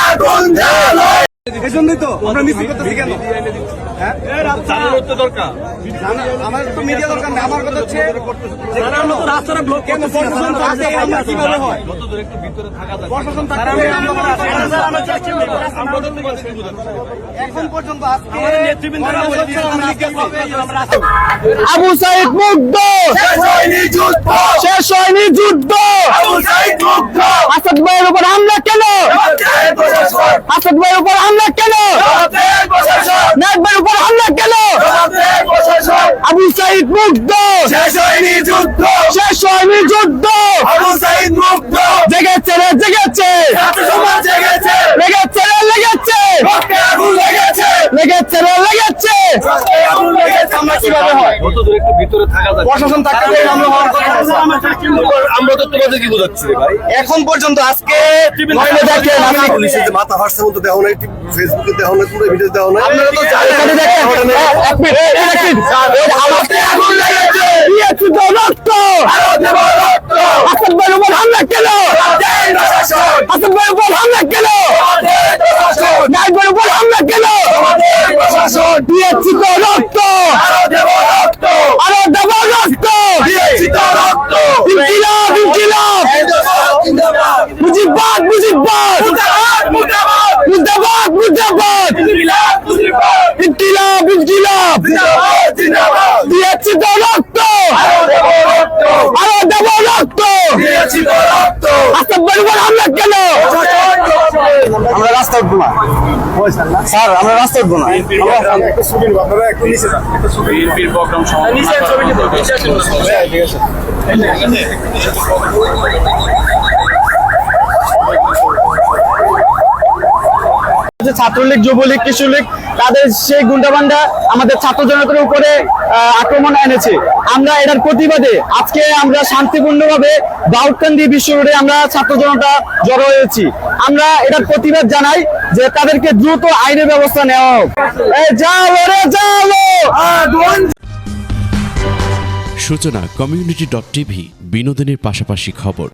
আগুন জ্বালো এই জন্যই তো আমরা মিছিল করতেছি কেন হ্যাঁ? আমার তো মিডিয়া দরকার নেই আমার কথা হচ্ছে রাস্তাটা ব্লক কেন প্রশাসন কীভাবে হয় যতদূর একটু ভিতরে থাকা যায় প্রশাসন? এখন পর্যন্ত আবু সাইদ মুগ্ধ শেষ হয়নি যুদ্ধ শেষ হয়নি যুদ্ধ আবু সাইদ মুগ্ধ আসাদ ভাইয়ের উপর হামলা কেন জবাবদেহ প্রশাসন আসাদ ভাইয়ের উপর হামলা কেন জবাবদেহ প্রশাসন নায়ক ভাইয়ের উপর হামলা কেন জবাবদেহ প্রশাসন আবু সাইদ মুগ্ধ! শেষ হয়নি যুদ্ধ! শেষ হয়নি যুদ্ধ! আবু সাইদ মুগ্ধ! জেগেছে রে জেগেছে! সমাজ জেগেছে! লেগেছে রে লেগেছে! রক্তে আগুন লেগেছে! লেগেছে রে লেগেছে! রক্তে আগুন লেগেছে আমরা কীভাবে হয়? যতদূর একটু ভিতরে থাকা যায় প্রশাসন থাকতে আমরা হওয়ার কথা আমরা তো তোমাদের কি বোঝাচ্ছি রে ভাই? এখন পর্যন্ত আজকে নইলে দেখেন আমি পুলিশের মাথা হোয়াটসঅ্যাপ তো দেখো নাই ফেসবুকে দেখো না পুরো ভিডিও দেখো না আপনারা তো জানেন দেখেন এক মিনিট এক মিনিট এই আমার রক্তে আগুন লেগেছে দিয়েছি তো রক্ত আরও দেব রক্ত আসাদ ভাইয়ের উপর হামলা কেন? আসাদ ভাইয়ের উপর হামলা কেন? প্রশাসন ভাইয়ের উপর হামলা কেন? জবাবদেহ প্রশাসন দিয়েছি তো রক্ত হামলা কেন? আমরা রাস্তা উঠবো না। স্যার আমরা রাস্তা উঠবো না। প্রোগ্রাম যে ছাত্রলীগ, যুবলীগ, কৃষিলীগ, তাদের সেই গুন্ডাবান্ডা আমাদের ছাত্র জনতার উপরে আক্রমণ এনেছে। আমরা এটার প্রতিবাদে আজকে আমরা শান্তিপূর্ণভাবে দাউদকান্দি বিশ্ব রোডে আমরা ছাত্র জনতা জড়ো হয়েছি। আমরা এটার প্রতিবাদ জানাই যে তাদেরকে দ্রুত আইনের ব্যবস্থা নেওয়া হোক। সূচনা, কমিউনিটি ডট টিভি, বিনোদনের পাশাপাশি খবর।